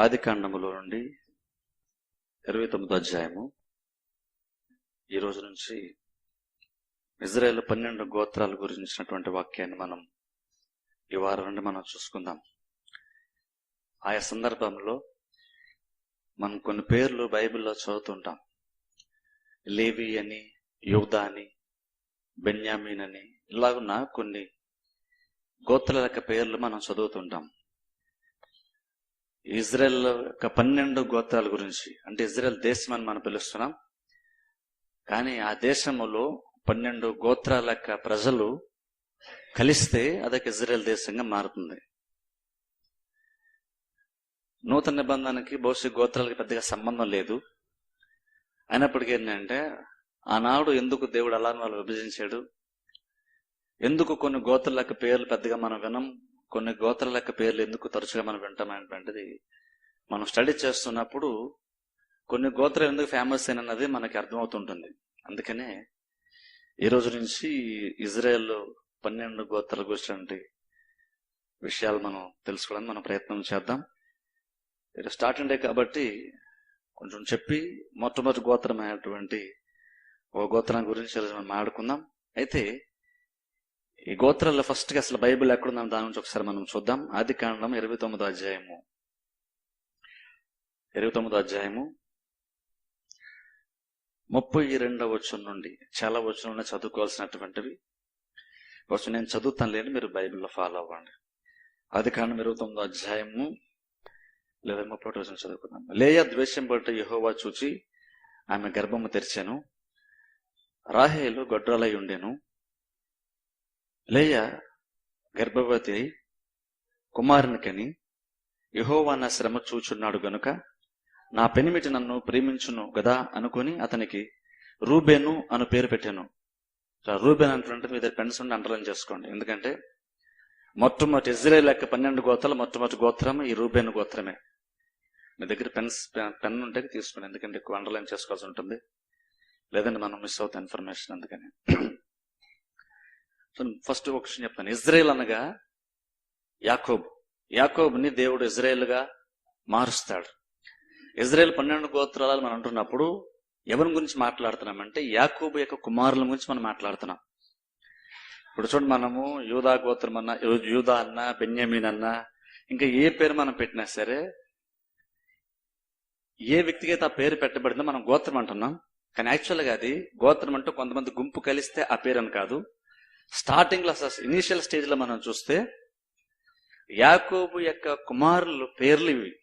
ఆది కాండములో నుండి ఇరవై తొమ్మిదో అధ్యాయము. ఈ రోజు నుంచి ఇజ్రాయెల్ పన్నెండు గోత్రాల గురించినటువంటి వాక్యాన్ని మనం ఈ వారం నుండి మనం చూసుకుందాం. ఆయా సందర్భంలో మనం కొన్ని పేర్లు బైబిల్లో చదువుతుంటాం. లేవి అని యోధా అని బెన్యామీన్ అని ఇలాగున్న కొన్ని గోత్రాల యొక్క పేర్లు మనం చదువుతుంటాం. ఇజ్రాయెల్ యొక్క పన్నెండు గోత్రాల గురించి అంటే ఇజ్రాయెల్ దేశం అని మనం పిలుస్తున్నాం. కానీ ఆ దేశంలో పన్నెండు గోత్రాల యొక్క ప్రజలు కలిస్తే అదొక ఇజ్రాయెల్ దేశంగా మారుతుంది. నూతన నిబంధనకి భవిష్యత్ గోత్రాలకి పెద్దగా సంబంధం లేదు. అయినప్పటికీ ఏంటంటే ఆనాడు ఎందుకు దేవుడు అలా వాళ్ళు విభజించాడు? ఎందుకు కొన్ని గోత్రాలకు యొక్క పేర్లు పెద్దగా మనం వినం? కొన్ని గోత్రాల లెక్క పేర్లు ఎందుకు తరచుగా మనం వింటామనేటువంటిది మనం స్టడీ చేస్తున్నప్పుడు కొన్ని గోత్రాలు ఎందుకు ఫేమస్ అయినది మనకి అర్థమవుతుంటుంది. అందుకనే ఈ రోజు నుంచి ఇజ్రాయెల్ పన్నెండు గోత్రాల గురించి విషయాలు మనం తెలుసుకోవడానికి మనం ప్రయత్నం చేద్దాం. ఇది స్టార్టింగ్ డే కాబట్టి కొంచెం చెప్పి మొట్టమొదటి గోత్రం అయినటువంటి ఓ గోత్రం గురించి మనం మాట్లాడుకుందాం. అయితే ఈ గోత్రాల్లో ఫస్ట్గా అసలు బైబిల్ ఎక్కడుందని దాని నుంచి ఒకసారి మనం చూద్దాం. ఆది కాండం ఇరవై తొమ్మిదో అధ్యాయము. ఇరవై తొమ్మిదో అధ్యాయము. ముప్పై రెండవ వచ్చం నుండి చాలా వచ్చం నుండి చదువుకోవాల్సినటువంటివి. కొంచెం నేను చదువుతాను లేని మీరు బైబిల్లో ఫాలో అవ్వండి. ఆది కాండం ఇరవై తొమ్మిదో అధ్యాయము. లేదా ముప్పై ఒకటి వచ్చిన చదువుకుందాం. లేయ ద్వేషం బట్టి యహోవా చూచి ఆమె గర్భము తెరిచాను. రాహేలు గొడ్రాలై ఉండేను. లేయ గర్భవతి అయి కుమారునికని యహోవా నా శ్రమ చూచున్నాడు గనుక నా పెనిమిటి నన్ను ప్రేమించును గదా అనుకుని అతనికి రూబేను అను పేరు పెట్టాను. రూబేన్ అంటుంటే మీ దగ్గర పెన్స్ ఉండి అండర్లైన్ చేసుకోండి. ఎందుకంటే మొట్టమొదటి ఇజ్రాయెల్ యొక్క పన్నెండు గోత్రాలు మొట్టమొదటి గోత్రం ఈ రూబేను గోత్రమే. మీ దగ్గర పెన్స్ పెన్ ఉంటే తీసుకోండి. ఎందుకంటే ఎక్కువ అండర్లైన్ చేసుకోవాల్సి ఉంటుంది. లేదంటే మనం మిస్ అవుతాం ఇన్ఫర్మేషన్ అందుకని. ఫస్ట్ ఒక విషయం చెప్తాను. ఇజ్రాయెల్ అనగా యాకోబ్. యాకోబ్ని దేవుడు ఇజ్రాయెల్గా మారుస్తాడు. ఇజ్రాయెల్ పన్నెండు గోత్రాలు మనం అంటున్నప్పుడు ఎవరి గురించి మాట్లాడుతున్నామంటే యాకోబు యొక్క కుమారుల గురించి మనం మాట్లాడుతున్నాం. ఇప్పుడు చూడండి మనము యూదా గోత్రం అన్న యూదా అన్న బెన్యామీన్ అన్న ఇంకా ఏ పేరు మనం పెట్టినా సరే ఏ వ్యక్తికి అయితే ఆ పేరు పెట్టబడిందో మనం గోత్రం అంటున్నాం. కానీ యాక్చువల్గా అది గోత్రం అంటూ కొంతమంది గుంపు కలిస్తే ఆ పేరు అని కాదు. స్టార్టింగ్లో ఇనీషియల్ స్టేజ్లో మనం చూస్తే యాకోబు యొక్క కుమారులు పేర్లు ఇవి.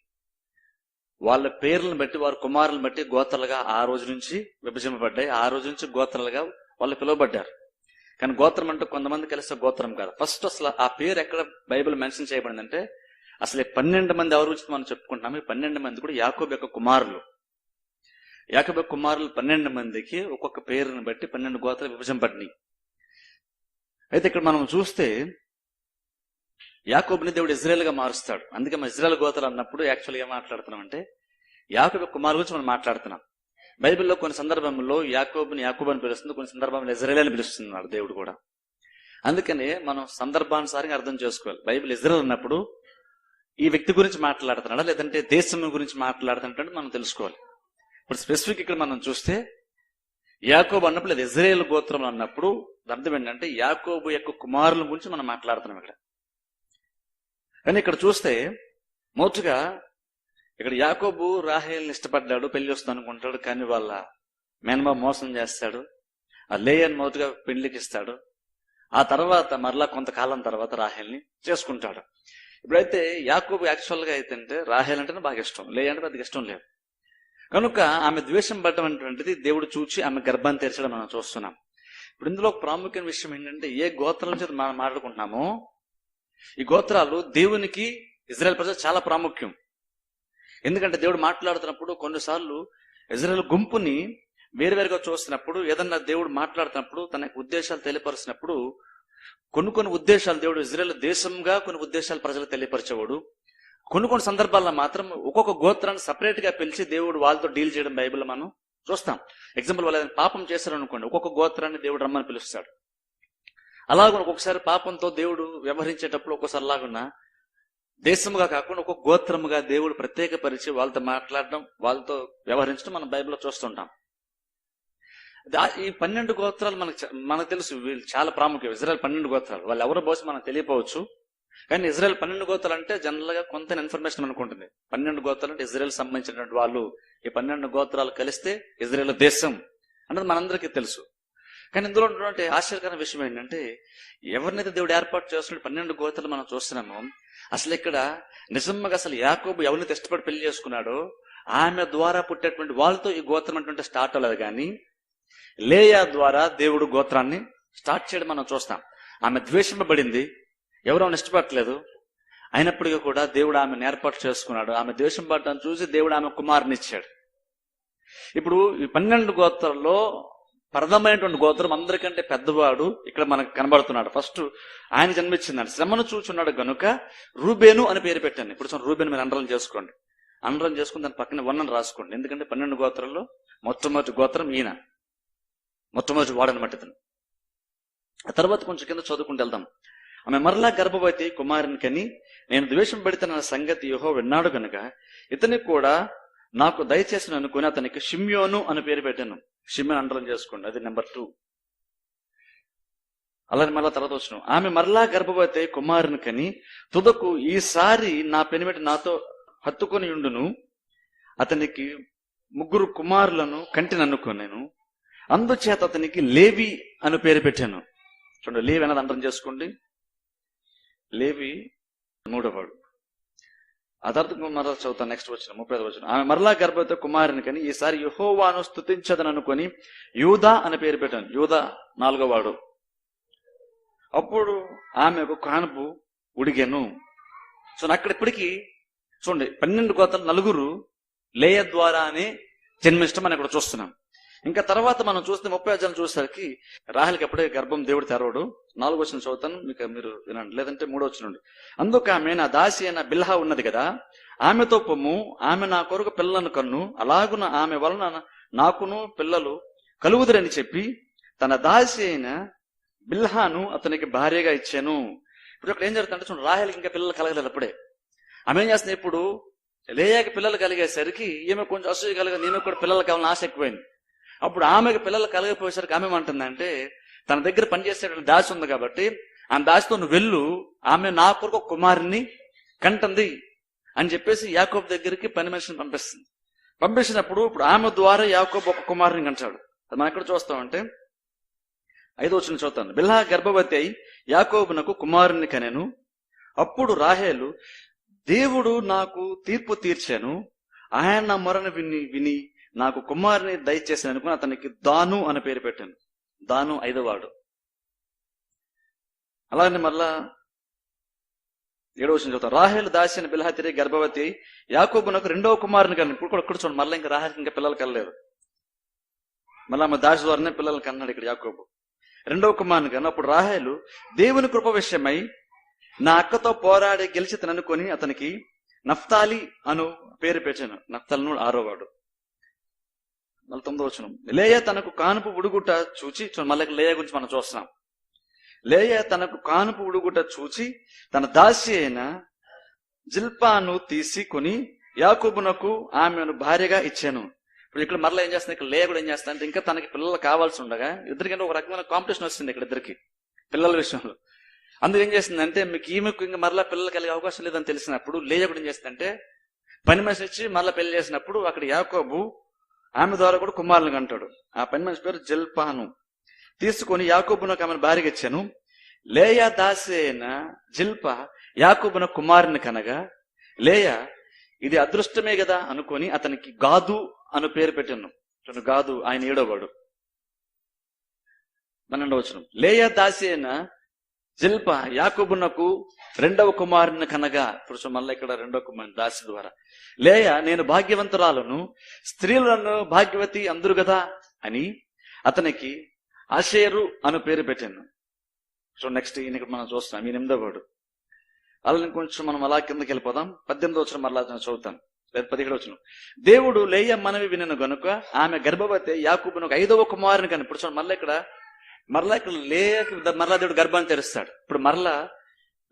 వాళ్ళ పేర్లను బట్టి వారి కుమారులను బట్టి గోత్రాలుగా ఆ రోజు నుంచి విభజింపబడ్డాయి. ఆ రోజు నుంచి గోత్రాలుగా వాళ్ళు పిలువబడ్డారు. కానీ గోత్రం అంటే కొంతమంది కలిసే గోత్రం కాదు. ఫస్ట్ అసలు ఆ పేరు ఎక్కడ బైబిల్ మెన్షన్ చేయబడిందంటే అసలు పన్నెండు మంది ఎవరు గురించి మనం చెప్పుకుంటున్నాము? ఈ పన్నెండు మంది కూడా యాకోబు యొక్క కుమారులు. యాకోబు కుమారులు పన్నెండు మందికి ఒక్కొక్క పేరుని బట్టి పన్నెండు గోత్రాలు విభజింపబడినాయి అయితే ఇక్కడ మనం చూస్తే యాకోబుని దేవుడు ఇజ్రాయెల్గా మారుస్తాడు. అందుకే మనం ఇజ్రాయల్ గోతలు అన్నప్పుడు యాక్చువల్గా ఏం మాట్లాడుతున్నాం అంటే యాకోబు కుమారు గురించి మనం మాట్లాడుతున్నాం. బైబిల్లో కొన్ని సందర్భంలో యాకోబుని యాకోబు అని పిలుస్తుంది కొన్ని సందర్భంలో ఇజ్రాయల్ అని పిలుస్తున్నాడు దేవుడు కూడా. అందుకని మనం సందర్భానుసారంగా అర్థం చేసుకోవాలి. బైబిల్ ఇజ్రాయల్ అన్నప్పుడు ఈ వ్యక్తి గురించి మాట్లాడుతున్నాడా లేదంటే దేశం గురించి మాట్లాడుతున్నట్టు మనం తెలుసుకోవాలి. ఇప్పుడు స్పెసిఫిక్ ఇక్కడ మనం చూస్తే యాకోబు అన్నప్పుడు లేదా ఇజ్రాయేల్ గోత్రం అన్నప్పుడు అర్థం ఏంటంటే యాకోబు యొక్క కుమారుల గురించి మనం మాట్లాడుతున్నాం ఇక్కడ. కానీ ఇక్కడ చూస్తే మొదటగా ఇక్కడ యాకోబు రాహేల్ని ఇష్టపడ్డాడు పెళ్ళి వస్తుంది అనుకుంటాడు కానీ వాళ్ళ మేనమా మోసం చేస్తాడు. ఆ లేయని మొదటగా పెళ్ళికి ఇస్తాడు. ఆ తర్వాత మరలా కొంతకాలం తర్వాత రాహేల్ని చేసుకుంటాడు. ఇప్పుడైతే యాకోబు యాక్చువల్గా అయితే అయితే రాహేల్ అంటేనే బాగా ఇష్టం లే అంటే పెద్దగా ఇష్టం లేదు. కనుక ఆమె ద్వేషం పడటం అనేటువంటిది దేవుడు చూచి ఆమె గర్భాన్ని తెరచడం మనం చూస్తున్నాం. ఇప్పుడు ఇందులో ప్రాముఖ్యమైన విషయం ఏంటంటే ఏ గోత్రం నుంచి మనం మాట్లాడుకుంటున్నామో ఈ గోత్రాలు దేవునికి ఇజ్రాయెల్ ప్రజలు చాలా ప్రాముఖ్యం. ఎందుకంటే దేవుడు మాట్లాడుతున్నప్పుడు కొన్నిసార్లు ఇజ్రాయెల్ గుంపుని వేరువేరుగా చూస్తున్నప్పుడు ఏదన్నా దేవుడు మాట్లాడుతున్నప్పుడు తన ఉద్దేశాలు తెలియపరిచినప్పుడు కొన్ని కొన్ని ఉద్దేశాలు దేవుడు ఇజ్రాయెల్ దేశంగా కొన్ని ఉద్దేశాలు ప్రజలు తెలియపరిచేవాడు. కొన్ని కొన్ని సందర్భాల్లో మాత్రం ఒక్కొక్క గోత్రాన్ని సపరేట్గా పిలిచి దేవుడు వాళ్ళతో డీల్ చేయడం బైబిల్ మనం చూస్తాం. ఎగ్జాంపుల్ వాళ్ళు పాపం చేశారు అనుకోండి ఒక్కొక్క గోత్రాన్ని దేవుడు రమ్మని పిలుస్తాడు. అలాగే ఒక్కొక్కసారి పాపంతో దేవుడు వ్యవహరించేటప్పుడు ఒక్కోసారి లాగున్నా దేశముగా కాకుండా ఒక్కొక్క గోత్రముగా దేవుడు ప్రత్యేకపరిచి వాళ్ళతో మాట్లాడడం వాళ్ళతో వ్యవహరించడం మనం బైబిల్లో చూస్తుంటాం. ఈ పన్నెండు గోత్రాలు మనకు మనకు తెలుసు వీళ్ళు చాలా ప్రాముఖ్యం. ఇజ్రాయల్ పన్నెండు గోత్రాలు. వాళ్ళు ఎవరో బహుశా మనకు తెలియపోవచ్చు కానీ ఇజ్రాయెల్ పన్నెండు గోత్రాలు అంటే జనరల్గా కొంత ఇన్ఫర్మేషన్ అనుకుంటుంది పన్నెండు గోత్రాలు అంటే ఇజ్రాయెల్ సంబంధించినటువంటి వాళ్ళు ఈ పన్నెండు గోత్రాలు కలిస్తే ఇజ్రాయెల్ దేశం అన్నది మనందరికీ తెలుసు. కానీ ఇందులో ఉన్నటువంటి ఆశ్చర్యకరమైన విషయం ఏంటంటే ఎవరినైతే దేవుడు ఏర్పాటు చేస్తున్న పన్నెండు గోత్రాలు మనం చూస్తున్నామో అసలు ఇక్కడ నిజంగా అసలు యాకోబు ఎవరినైతే ఇష్టపడి పెళ్ళి చేసుకున్నాడో ఆమె ద్వారా పుట్టేటువంటి వాళ్ళతో ఈ గోత్రం అటువంటి స్టార్ట్ అవ్వలేదు కానీ లేయా ద్వారా దేవుడు గోత్రాన్ని స్టార్ట్ చేయడం మనం చూస్తాం. ఆమె ద్వేషింపబడింది ఎవరు ఆమెను ఇష్టపడట్లేదు? అయినప్పటికీ కూడా దేవుడు ఆమెను ఏర్పాటు చేసుకున్నాడు. ఆమె దేశం పట్టడం చూసి దేవుడు ఆమె కుమారునిచ్చాడు ఇప్పుడు ఈ పన్నెండు గోత్రాల్లో ప్రథమైనటువంటి గోత్రం అందరికంటే పెద్దవాడు ఇక్కడ మనకు కనబడుతున్నాడు. ఫస్ట్ ఆయన జన్మించిందండి. శ్రమను చూచున్నాడు గనుక రూబేను అని పేరు పెట్టాను. ఇప్పుడు చూడండి రూబేను మీరు అండరం చేసుకోండి. అండరం చేసుకుని దాని పక్కన వన్నను రాసుకోండి. ఎందుకంటే పన్నెండు గోత్రాల్లో మొట్టమొదటి గోత్రం ఈయన. మొట్టమొదటి వాడనమాట ఇతను. ఆ తర్వాత కొంచెం కింద చదువుకుంటూ వెళ్దాం. ఆమె మరలా గర్భవతి కుమారుని కని నేను ద్వేషం పెడితే సంగతి యుహో విన్నాడు గనుక ఇతని కూడా నాకు దయచేసి అనుకుని అతనికి షిమ్యోను అని పేరు పెట్టాను. షిమ్యోన్ అండలం చేసుకోండి అది నెంబర్ టూ. అలానే మళ్ళా తర్వాత వచ్చిన. ఆమె మరలా గర్భవతి కుమారుని కని తుదకు ఈసారి నా పెనిమిటి నాతో హత్తుకొని ఉండును. అతనికి ముగ్గురు కుమారులను కంటిని అనుకున్నాను అందుచేత అతనికి లేవి అని పేరు పెట్టాను. చూడండి లేవి అన్నది అంటం చేసుకోండి. లేవి మూడోవాడు. అదార్థంగా మరలా చదువుతాను నెక్స్ట్ వచ్చిన ముప్పై ఐదు వచ్చిన ఆమె మరలా గర్భవతి కుమారుని కానీ ఈసారి యహోవాను స్థుతించదని అనుకుని యూదా అని పేరు పెట్టాను. యూదా నాలుగో వాడు. అప్పుడు ఆమె ఒక కానుపు ఉడిగాను. సో అక్కడ ఇప్పటికీ చూడండి పన్నెండు కోతలు నలుగురు లేయ ద్వారానే జన్మిష్టం అని అక్కడ చూస్తున్నాం. ఇంకా తర్వాత మనం చూస్తే ముప్పై అధ్యాయం చూసేసరికి రాహులకి అప్పుడే గర్భం దేవుడు తెరవడు. నాలుగు వచ్చిన చదువుతాను మీకు మీరు వినండి. లేదంటే మూడో వచ్చినండి అందుకు ఆమె నా దాసి అయిన బిల్హా ఉన్నది కదా ఆమెతో పొమ్ము ఆమె నా కొరకు పిల్లలను కన్ను అలాగున ఆమె వలన నాకును పిల్లలు కలుగుదరని చెప్పి తన దాసి అయిన బిల్హాను అతనికి భార్యగా ఇచ్చాను. ఇప్పుడు అక్కడ ఏం జరుగుతుందంటే చూడండి రాహేల్కి ఇంకా పిల్లలు కలగలేదు అప్పుడే. ఆమె ఏం చేస్తుంది ఇప్పుడు? లేయాకి పిల్లలు కలిగేసరికి ఈమె కొంచెం అసూయ కలిగ నేను కూడా పిల్లలు కావాలని ఆశ ఎక్కువైంది. అప్పుడు ఆమెకు పిల్లలు కలగపోయేసరికి ఆమె ఏమంటుందంటే తన దగ్గర పనిచేసేటువంటి దాసి ఉంది కాబట్టి ఆమె దాసితో నువ్వు వెళ్ళు ఆమె నా కొరకు ఒక కుమారుని కంటుంది అని చెప్పేసి యాకోబ్ దగ్గరికి పని మనిషిని పంపిస్తుంది. పంపించినప్పుడు ఇప్పుడు ఆమె ద్వారా యాకోబ్ ఒక కుమారుని కంటాడు. అది మనం ఎక్కడ చూస్తామంటే ఐదో వచ్చిన చూస్తాను బిల్లా గర్భవతి అయి యాకోబునకు కుమారుని కనెను. అప్పుడు రాహేలు దేవుడు నాకు తీర్పు తీర్చాను. ఆయన నా మొరను విని విని నాకు కుమారుని దయచేసి అనుకుని అతనికి దాను అని పేరు పెట్టాను. దాను ఐదవాడు అలానే మళ్ళా ఏడవ వచ్చిన చూద్దాం రాహేలు దాసిన బిల్హా గర్భవతి గర్భవతి యాకోబునకు రెండవ కుమారుని కానీ ఇప్పుడు కూడా ఇక్కడ చూడండి మళ్ళీ ఇంకా రాహేల్కి ఇంకా పిల్లలు కలలేదు మళ్ళీ ఆమె దాసి ద్వారానే పిల్లలు కన్నాడు ఇక్కడ యాకోబు. రెండవ కుమారుని కన్నా అప్పుడు రాహేలు దేవుని కృప విషయమై నా అక్కతో పోరాడి గెలిచి తననుకొని అతనికి నఫ్తాలి అను పేరు పెట్టాను. నఫ్తాలను ఆరోవాడు మళ్ళీ తొమ్మిదో వచ్చిన లేయ తనకు కానుపు ఉడుగుట చూచి మళ్ళీ లేయ గురించి మనం చూస్తున్నాం. లేయ తనకు కానుపు ఉడుగుట చూచి తన దాసి అయిన జిల్పాను తీసుకొని యాకూబునకు ఆమెను భార్యగా ఇచ్చాను. ఇప్పుడు ఇక్కడ మరలా ఏం చేస్తుంది? ఇక్కడ లేయ కూడా ఏం చేస్తా అంటే ఇంకా తనకి పిల్లలు కావాల్సి ఉండగా ఇద్దరికంటే ఒక రకమైన కాంపిటీషన్ వస్తుంది ఇక్కడ ఇద్దరికి పిల్లల విషయంలో. అందుకు ఏం చేసిందంటే మీకు ఈమెకు ఇంకా మరలా పిల్లలు కలిగే అవకాశం లేదని తెలిసినప్పుడు లేయ కూడా ఏం చేస్తుందంటే పని మనిషి ఇచ్చి మరలా పెళ్ళి చేసినప్పుడు అక్కడ యాకోబు ఆమె ద్వారా కూడా కుమారుని అంటాడు ఆ పని మనిషి పేరు జిల్పాను. తీసుకొని యాకోబునకు ఆమెను భార్యకి ఇచ్చాను. లేయా దాసేన జిల్ప యాకోబున కుమారుని కనగా లేయా ఇది అదృష్టమే కదా అనుకొని అతనికి గాదు అను పేరు పెట్టాను. చూడండి, గాదు ఆయన ఏడోవాడు మన వచనం. లేయా దాసి జిల్ప యాకుబునకు రెండవ కుమారుని కనగా పురుషు మళ్ళీ ఇక్కడ రెండవ కుమారుని దాసి ద్వారా లేయ నేను భాగ్యవంతురాలను స్త్రీలను భాగ్యవతి అందరు కదా అని అతనికి ఆషేరు అను పేరు పెట్టాను. సో నెక్స్ట్ ఈయన మనం చూస్తున్నాం ఈ ఎనిమిదో వాడు. అలా కొంచెం మనం అలా కిందకి వెళ్ళిపోదాం. పద్దెనిమిది వచ్చిన మరలా చదువుతాను. లేదా పదిహేడు వచ్చిన దేవుడు లేయ మనవి వినను గనుక ఆమె గర్భవతి యాకూబును ఒక ఐదవ కుమారుని కానీ. ఇప్పుడు చూడండి మళ్ళీ ఇక్కడ మరలా ఇక్కడ లేయక మరలా దేవుడు గర్భాన్ని తెరుస్తాడు. ఇప్పుడు మరలా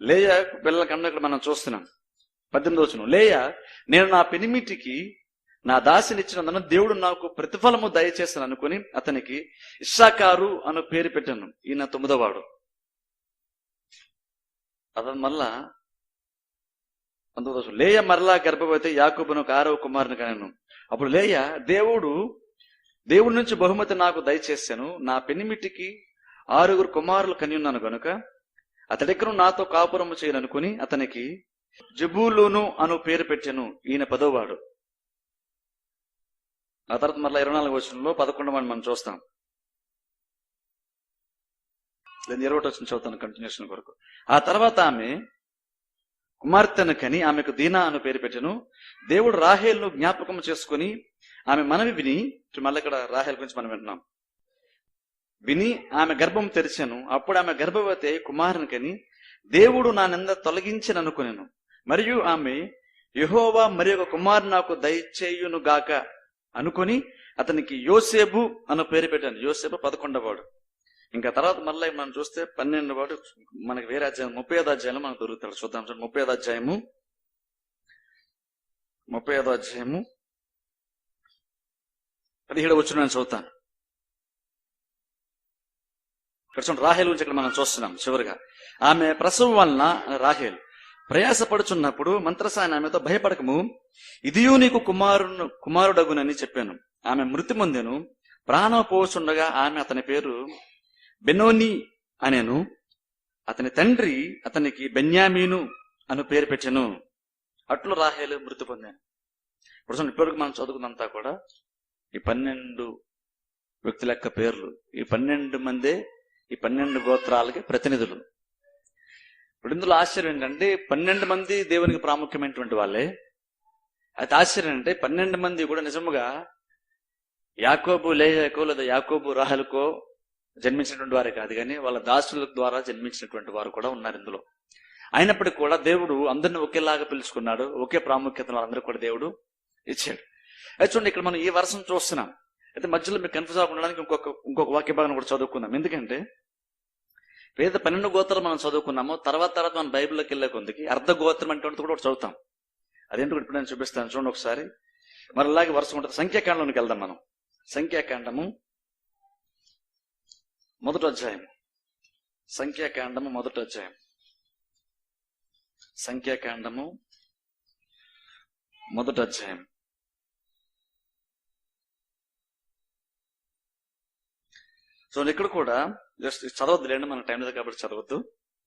లేయ పిల్లల కన్నా ఇక్కడ మనం చూస్తున్నాం. పద్దెనిమిది వచ్చిన లేయ నేను నా పెనిమిటికి నా దాసిని ఇచ్చినందున దేవుడు నాకు ప్రతిఫలము దయచేస్తాను అనుకుని అతనికి ఇషాకారు అను పేరు పెట్టాను. ఈయన తొమ్మిదవాడు అతను మళ్ళా అందుకోసం లేయ మరలా గర్భవతి యాకూబును ఒక ఆరవ కుమారుని కనను. అప్పుడు లేయ దేవుడు దేవుడి నుంచి బహుమతి నాకు దయచేశాను. నా పెనిమిటికి ఆరుగురు కుమారులు కనియున్నాను గనుక అతడెక్కను నాతో కాపురము చేయననుకుని అతనికి జబూలోను అను పేరు పెట్టాను. ఈయన పదోవాడు. ఆ తర్వాత మళ్ళీ ఇరవై నాలుగు వచనంలో పదకొండు మంది మనం చూస్తాం. నేను ఇరవై వచ్చిన చదువుతాను కంటిన్యూషన్ కొరకు. ఆ తర్వాత ఆమె కుమార్తెను కని ఆమెకు దీనా అను పేరు పెట్టాను. దేవుడు రాహేల్ను జ్ఞాపకం చేసుకుని ఆమె మనవి విని మళ్ళీ ఇక్కడ రాహేల్ గురించి మనం వింటున్నాం. విని ఆమె గర్భం తెరిచాను. అప్పుడు ఆమె గర్భవతి కుమారుని కని దేవుడు నా నింద తొలగించిననుకునేను. మరియు ఆమె యహోవా మరి ఒక కుమారు నాకు దయచేయును గాక అనుకొని అతనికి యోసేబు అన్న పేరు పెట్టాను. యోసేబు పదకొండవాడు ఇంకా తర్వాత మళ్ళీ మనం చూస్తే పన్నెండు వాడు మనకి వేరే అధ్యాయం ముప్పై ఐదు అధ్యాయంలో మనకు దొరుకుతాడు. చూద్దాం చూడండి. ముప్పై ఐదు అధ్యాయము. ముప్పై ఐదో అధ్యాయము. పదిహేడు వచ్చిన నేను చదువుతాను. ఇక్కడ చూడండి రాహేల్ గురించి ఇక్కడ మనం చూస్తున్నాం చివరిగా. ఆమె ప్రసవం వలన రాహేల్ ప్రయాసపడుచున్నప్పుడు మంత్రసాయన ఆమెతో భయపడకము ఇదియూ నీకు కుమారుడు కుమారుడగునని చెప్పాను. ఆమె మృతి పొందెను ప్రాణం పోచుండగా ఆమె అతని పేరు బెనోని అనేను. అతని తండ్రి అతనికి బెన్యామీను అను పేరు పెట్టాను. అట్లు రాహేలు మృతి పొందాను. ఇప్పుడు ఇప్పటివరకు మనం చదువుకున్నంతా కూడా ఈ పన్నెండు వ్యక్తుల యొక్క పేర్లు ఈ పన్నెండు మందే ఈ పన్నెండు గోత్రాలకి ప్రతినిధులు. ఇప్పుడు ఇందులో ఆశ్చర్యం ఏంటంటే పన్నెండు మంది దేవునికి ప్రాముఖ్యమైనటువంటి వాళ్ళే. అయితే ఆశ్చర్యం అంటే పన్నెండు మంది కూడా నిజముగా యాకోబు లేయకో లేదా యాకోబు రాహలకో జన్మించినటువంటి వారే కాదు కానీ వాళ్ళ దాసుల ద్వారా జన్మించినటువంటి వారు కూడా ఉన్నారు ఇందులో. అయినప్పటికీ కూడా దేవుడు అందరిని ఒకేలాగా పిలుచుకున్నాడు. ఒకే ప్రాముఖ్యతను వాళ్ళందరూ కూడా దేవుడు ఇచ్చాడు. అయితే చూడండి ఇక్కడ మనం ఈ వర్షం చూస్తున్నాం. అయితే మధ్యలో మీకు కన్ఫ్యూజ్ అవ్వకుండా ఇంకొక ఇంకొక వాక్య భాగం కూడా చదువుకుందాం. ఎందుకంటే వేద పన్నెండు గోత్రాలు మనం చదువుకున్నాము. తర్వాత తర్వాత మనం బైబిల్లోకి వెళ్ళే కొందికి అర్ధ గోత్రం అంటే కూడా ఒకటి చదువుతాం. అదేంటో ఇప్పుడు నేను చూపిస్తాను. చూడండి ఒకసారి. మరి అలాగే వర్షం ఉంటుంది. సంఖ్యాకాండంలోకి వెళ్దాం మనం. సంఖ్యాకాండము మొదటి అధ్యాయం. సంఖ్యాకాండము మొదటి అధ్యాయం. సంఖ్యాకాండము మొదటి అధ్యాయం. సో ఇక్కడ కూడా జస్ట్ చదవద్దు లేండి మన టైం లేదు కాబట్టి చదవద్దు.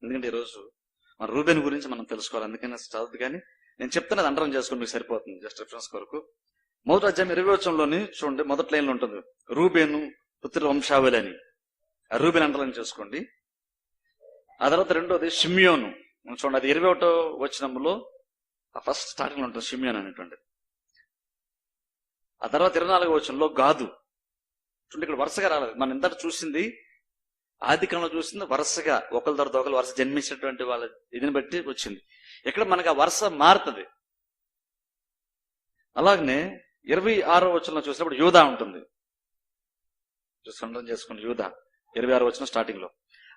ఎందుకంటే ఈరోజు మన రూబెన్ గురించి మనం తెలుసుకోవాలి. అందుకని చదవద్దు కానీ నేను చెప్తున్నది అండరం చేసుకుని మీకు సరిపోతుంది జస్ట్ రిఫరెన్స్ కొరకు. మొదటి అధ్యాయం ఇరవై వచ్చంలోని చూడండి మొదటి లైన్లో ఉంటుంది రూబేను పుత్ర వంశావళి అని. ఆ రూబెన్ అండర్లైన్ చేసుకోండి. ఆ తర్వాత రెండోది షిమ్యోను. చూడండి అది ఇరవై ఒకటో వచనంలో ఫస్ట్ స్టార్టింగ్లో ఉంటుంది షిమ్యోన్ అనేటువంటిది. ఆ తర్వాత ఇరవై నాలుగో వచనంలో గాదు. చూడండి ఇక్కడ వరుసగా రాలేదు. మనం ఇంత చూసింది ఆది కాలంలో చూసింది వరుసగా ఒకరి తర్వాత ఒకరు వరుస జన్మించినటువంటి వాళ్ళ ఇదిని బట్టి వచ్చింది. ఇక్కడ మనకి ఆ వరుస మారుతుంది. అలాగనే ఇరవై ఆరో వచనంలో చూసినప్పుడు యూదా ఉంటుంది. చూసుకుంటాం చేసుకోండి యూదా. ఇరవై ఆరో వచ్చిన స్టార్టింగ్లో.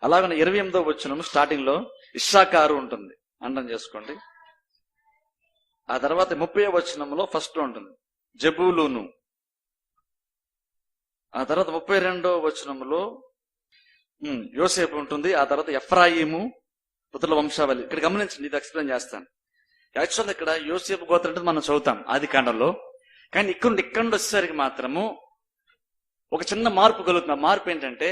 అలాగనే ఇరవై ఎనిమిదో వచ్చిన స్టార్టింగ్లో ఇషాకారు ఉంటుంది. అండం చేసుకోండి. ఆ తర్వాత ముప్పై వచనంలో ఫస్ట్ ఉంటుంది. జబూలును. ఆ తర్వాత ముప్పై రెండో వచనంలో యోసేపు ఉంటుంది ఆ తర్వాత ఎఫ్రాయిము పుత్రుల వంశావళి. ఇక్కడ గమనించండి ఇది ఎక్స్ప్లెయిన్ చేస్తాను. యాక్చువల్ ఇక్కడ యోసేపు గోత్రం అంటే మనం చదువుతాం ఆది కాండంలో. కానీ ఇక్కడ ఇక్కడ నుండి వచ్చేసరికి మాత్రము ఒక చిన్న మార్పు కలుగుతుంది. ఆ మార్పు ఏంటంటే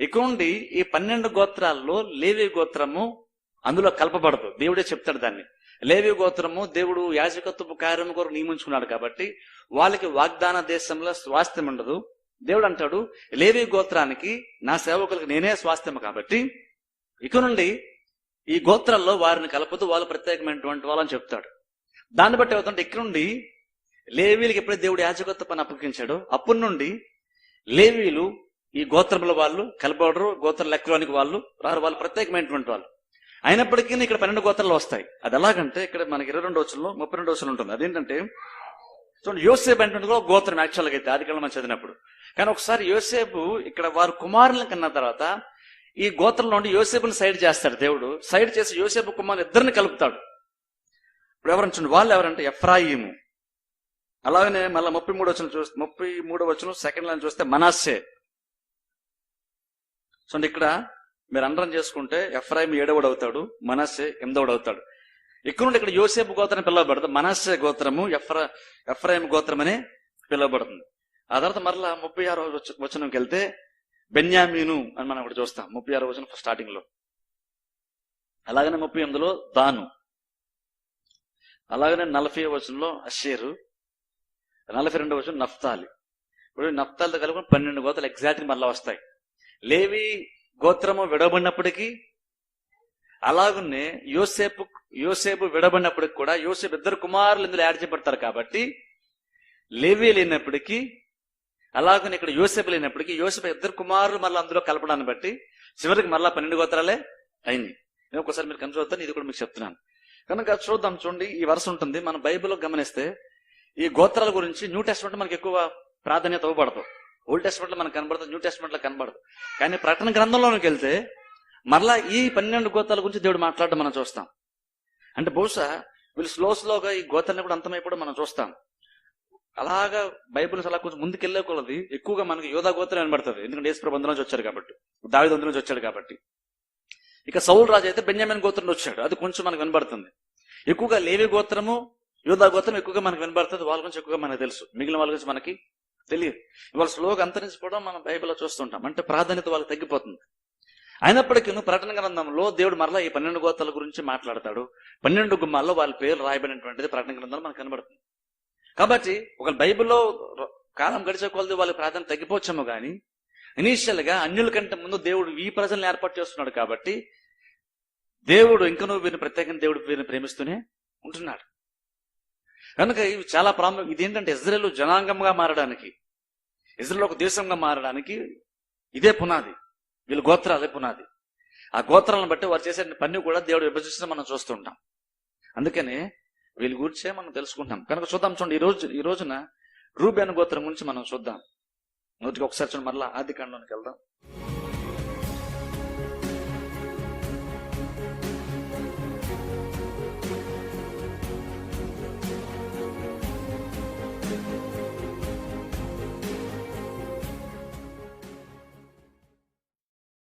ఇక్కడ ఈ పన్నెండు గోత్రాల్లో లేవి గోత్రము అందులో కలపబడదు. దేవుడే చెప్తాడు దాన్ని. లేవి గోత్రము దేవుడు యాజకత్వపు కార్యము కొరకు నియమించుకున్నాడు కాబట్టి వాళ్ళకి వాగ్దాన దేశంలో స్వాస్థ్యం ఉండదు. దేవుడు అంటాడు లేవి గోత్రానికి నా సేవకులకు నేనే స్వాస్థ్యం కాబట్టి ఇక నుండి ఈ గోత్రాల్లో వారిని కలపదు వాళ్ళు ప్రత్యేకమైనటువంటి వాళ్ళని చెప్తాడు. దాన్ని బట్టి అవుతుంటే ఇక్కడ నుండి లేవీలకు ఎప్పుడైతే దేవుడు యాజకత్వ పని అప్పగించాడో అప్పటి నుండి లేవీలు ఈ గోత్రముల వాళ్ళు కలపడరు గోత్ర లెక్కలోనికి వాళ్ళు రారు వాళ్ళు ప్రత్యేకమైనటువంటి వాళ్ళు. అయినప్పటికీ ఇక్కడ పన్నెండు గోత్రాలు వస్తాయి. అది ఎలాగంటే ఇక్కడ మనకి ఇరవై రెండు రోజుల్లో ముప్పై రెండు వచ్చలు ఉంటుంది. అదేంటంటే చూడండి యోసేపు అంటే కూడా గోత్రం యాక్చువల్గా అయితే ఆదికాలం మనం చదివినప్పుడు. కానీ ఒకసారి యోసేపు ఇక్కడ వారు కుమారులను కన్న తర్వాత ఈ గోత్రంలో నుండి యోసేపుని సైడ్ చేస్తాడు దేవుడు. సైడ్ చేసి యోసేపు కుమారులు ఇద్దరిని కలుపుతాడు. ఇప్పుడు ఎవరు చూడండి వాళ్ళు ఎవరంటే ఎఫ్రాయిము. అలాగనే మళ్ళీ ముప్పై మూడు వచ్చిన చూస్తే ముప్పై మూడు వచ్చిన సెకండ్ లైన్ చూస్తే మనాస్సే. సో ఇక్కడ మీరు అందరం చేసుకుంటే ఎఫ్రాయిం ఏడవడు అవుతాడు మనస్సే ఎనిమిదవడు అవుతాడు ఇక్కడ నుండి ఇక్కడ యోసేపు గోత్రం పిలువబడుతుంది మనస్సే గోత్రము ఎఫ్ర ఎఫ్రాయిం గోత్రం అనే పిలువబడుతుంది. ఆ తర్వాత మరలా ముప్పై ఆరో వచనంకి వెళ్తే బెన్యామీను అని మనం ఇక్కడ చూస్తాం ముప్పై ఆరో వచనం స్టార్టింగ్లో. అలాగనే ముప్పై ఎనిమిదిలో దాను. అలాగనే నలభై వచనంలో అషేరు నలభై రెండో వచనం నఫ్తాలి. ఇప్పుడు నఫ్తాలతో కలుపుకొని పన్నెండు గోతాలు ఎగ్జాక్ట్ మళ్ళీ వస్తాయి. లేవి గోత్రము విడబడినప్పటికీ అలాగనే యోసేపు యోసేపు విడబడినప్పటికి కూడా యోసేపు ఇద్దరు కుమారులు ఇందులో యాడ్ చేయబడతారు కాబట్టి లేవి లేనప్పటికీ అలాగనే ఇక్కడ యోసేపు లేనప్పటికీ యోసేపు ఇద్దరు కుమారులు మళ్ళీ అందులో కలపడాన్ని బట్టి చివరికి మళ్ళా పన్నెండు గోత్రాలే అయింది. నేను ఒకసారి మీరు కన్ఫ్యూజ్ అవుతాను ఇది కూడా మీకు చెప్తున్నాను. కనుక చూద్దాం చూడండి ఈ వరుస ఉంటుంది. మనం బైబిల్లో గమనిస్తే ఈ గోత్రాల గురించి న్యూ టెస్ట్మెంట్ మనకి ఎక్కువ ప్రాధాన్యత ఇవ్వబడదు. ఓల్డ్ టెస్ట్మెంట్లో మనకు కనబడదు న్యూ టెస్ట్మెంట్లో కనబడదు. కానీ ప్రకటన గ్రంథంలోనికి వెళ్తే మరలా ఈ పన్నెండు గోతాల గురించి దేవుడు మాట్లాడడం మనం చూస్తాం. అంటే బహుశా వీళ్ళు స్లో స్లోగా ఈ గోత్రాన్ని కూడా అంతమైపోవడం మనం చూస్తాం. అలాగా బైబిల్ అలా కొంచెం ముందుకెళ్ళే కొలది ఎక్కువగా మనకి యోధా గోత్రం వినబడుతుంది ఎందుకంటే ఏసు బంధు నుంచి వచ్చాడు కాబట్టి దావిద నుంచి వచ్చాడు కాబట్టి. ఇక సౌల్ రాజు అయితే బెంజమిన్ గోత్రం నుంచి వచ్చాడు. అది కొంచెం మనకు వినబడుతుంది. ఎక్కువగా లేవి గోత్రము యోధా గోత్రం ఎక్కువగా మనకు వినబడుతుంది. వాళ్ళ గురించి ఎక్కువగా మనకు తెలుసు. మిగిలిన వాళ్ళ గురించి మనకి తెలియదు. ఇవాళ స్లోగా అంతరించిపోవడం మనం బైబిల్లో చూస్తుంటాం. అంటే ప్రాధాన్యత వాళ్ళకి తగ్గిపోతుంది. అయినప్పటికీ ప్రకటన గ్రంథంలో దేవుడు మరలా ఈ పన్నెండు గోత్రాల గురించి మాట్లాడతాడు. పన్నెండు గుమ్మాల్లో వాళ్ళ పేరు రాయబడినటువంటిది ప్రకటన గ్రంథంలో మనకు కనబడుతుంది. కాబట్టి ఒక బైబిల్లో కాలం గడిచే కొలది వాళ్ళ ప్రాధాన్యత తగ్గిపోవచ్చేమో కానీ ఇనీషియల్గా అన్యుల కంటే ముందు దేవుడు ఈ ప్రజలను ఏర్పాటు చేస్తున్నాడు కాబట్టి దేవుడు ఇంకా నువ్వు వీరిని ప్రత్యేకంగా దేవుడు వీరిని ప్రేమిస్తూనే ఉంటున్నాడు. కనుక ఇవి చాలా ప్రాముఖ్యం. ఇది ఏంటంటే ఇజ్రాయెల్ జనాంగంగా మారడానికి ఇజ్రాయెల్ ఒక దేశంగా మారడానికి ఇదే పునాది. వీళ్ళ గోత్రాలే పునాది. ఆ గోత్రాలను బట్టి వారు చేసే పని కూడా దేవుడు విభజించడం మనం చూస్తుంటాం అందుకని వీళ్ళ గురించే మనం తెలుసుకుంటాం. కనుక చూద్దాం చూడండి ఈ రోజు ఈ రోజున రూబేన్ గోత్రం గురించి మనం చూద్దాం. నోటికి ఒకసారి చూడండి మరలా ఆది కాండంలోకి వెళ్దాం.